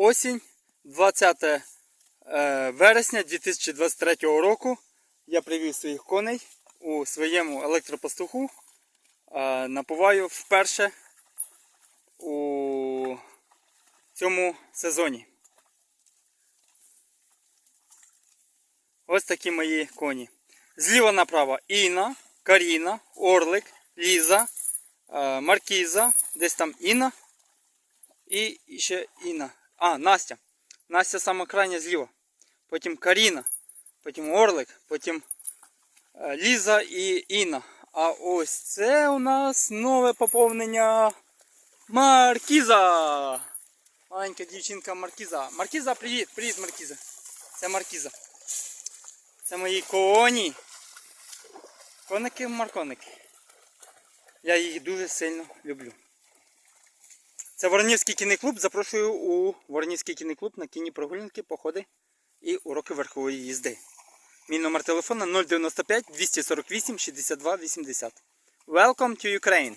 осінь, 20 е, вересня 2023 року. Я привів своїх коней у своєму електропастуху. Е, Напуваю вперше у цьому сезоні. Ось такі мої коні. Зліва направо Інна, Каріна, Орлик, Ліза, е, Маркіза, десь там Інна і ще Інна. А, Настя. Настя сама крайня зліва. Потім Каріна, потім Орлик, потім е, Ліза і Інна. А ось це у нас нове поповнення Маркіза. Маленька дівчинка Маркіза. Маркіза, привіт, привіт, Маркіза. Це Маркіза. Це мої коні. Коники марконики. Я їх дуже сильно люблю. Це Воронівський кінний клуб. Запрошую у Воронівський кінний клуб на кінні прогулянки, походи і уроки верхової їзди. Мій номер телефона 095 248 62 80. Welcome to Ukraine!